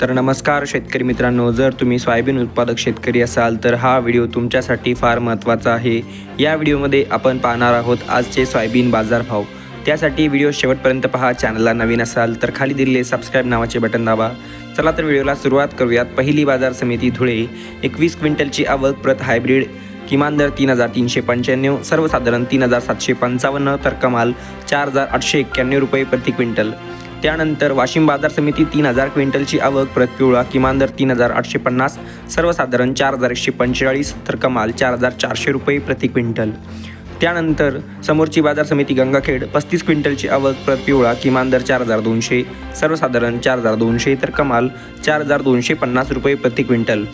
तर नमस्कार शेतकरी मित्रांनो जर तुम्ही सोयाबीन उत्पादक शेतकरी असाल तर हा व्हिडिओ तुमच्यासाठी फार महत्त्वाचा आहे. या व्हिडिओमध्ये आपण पाहणार आहोत आजचे सोयाबीन बाजारभाव. त्यासाठी व्हिडिओ शेवटपर्यंत पहा चॅनलला नवीन असाल तर खाली दिलेले सबस्क्राईब नावाचे बटन दाबा. चला तर व्हिडिओला सुरुवात करूयात. पहिली बाजार समिती धुळे. एकवीस क्विंटलची आवक प्रत हायब्रिड किमान दर तीन हजार तीनशे पंच्याण्णव सर्वसाधारण तीन हजार सातशे पंचावन्न तर कमाल चार हजार आठशे एक्क्याण्णव रुपये प्रति क्विंटल. त्यानंतर वाशिम बाजार समिती तीन हजार क्विंटलची आवक प्रत पिवळा किमान दर तीन हजार आठशे पन्नास सर्वसाधारण चार हजार एकशे पंचेचाळीस तर कमाल चार हजार चारशे रुपये प्रति क्विंटल. त्यानंतर समोरची बाजार समिती गंगाखेड पस्तीस क्विंटलची आवक प्रत पिवळा किमान दर चार हजार दोनशे सर्वसाधारण चार हजार दोनशे तर कमाल चार हजार दोनशे पन्नास रुपये प्रति क्विंटल.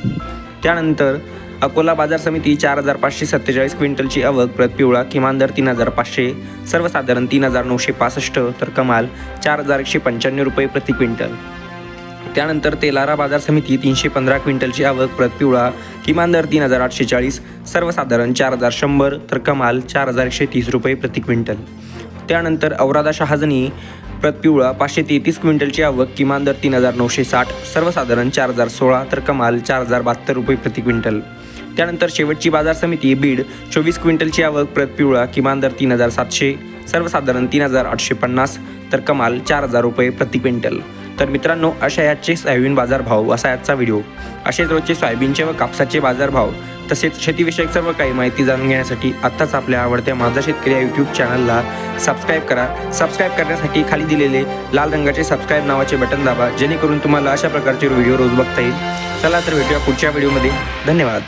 त्यानंतर अकोला बाजार समिती चार हजार पाचशे सत्तेचाळीस क्विंटलची आवक प्रत पिवळा किमान दर तीन हजार पाचशे सर्वसाधारण तीन हजार नऊशे पासष्ट तर कमाल चार हजार एकशे पंच्याण्णव रुपये प्रति क्विंटल. त्यानंतर तेलारा बाजार समिती तीनशे पंधरा क्विंटलची आवक प्रत पिवळा किमान दर तीन हजार आठशे चाळीस सर्वसाधारण चार हजार शंभर तर कमाल चार हजार एकशे तीस रुपये प्रति क्विंटल. त्यानंतर औरादा शहाजनी प्रत पिवळा पाचशे तेहतीस क्विंटलची आवक किमान दर तीन हजार नऊशे साठ सर्वसाधारण चार हजार सोळा तर कमाल चार हजार बहात्तर रुपये प्रति क्विंटल. त्यानंतर शेवटची बाजार समिती बीड चोवीस क्विंटलची आवक प्रत पिवळा किमान दर तीन हजार सातशे सर्वसाधारण तीन हजार आठशे पन्नास तर कमाल चार हजार रुपये प्रति क्विंटल. तर मित्रांनो अशा याचे सोयाबीन बाजारभाव असा याचा व्हिडिओ. असेच रोजचे सोयाबीनचे व कापसाचे बाजारभाव तसेच शेतीविषयक सर्व काही माहिती जाणून घेण्यासाठी आत्ताच आपल्या आवडत्या माझा शेतकरी या यूट्यूब चॅनलला सबस्क्राईब करा. सबस्क्राईब करण्यासाठी खाली दिलेले लाल रंगाचे सबस्क्राईब नावाचे बटन दाबा जेणेकरून तुम्हाला अशा प्रकारचे व्हिडिओ रोज बघता येईल. चला तर भेटूया पुढच्या व्हिडिओमध्ये. धन्यवाद.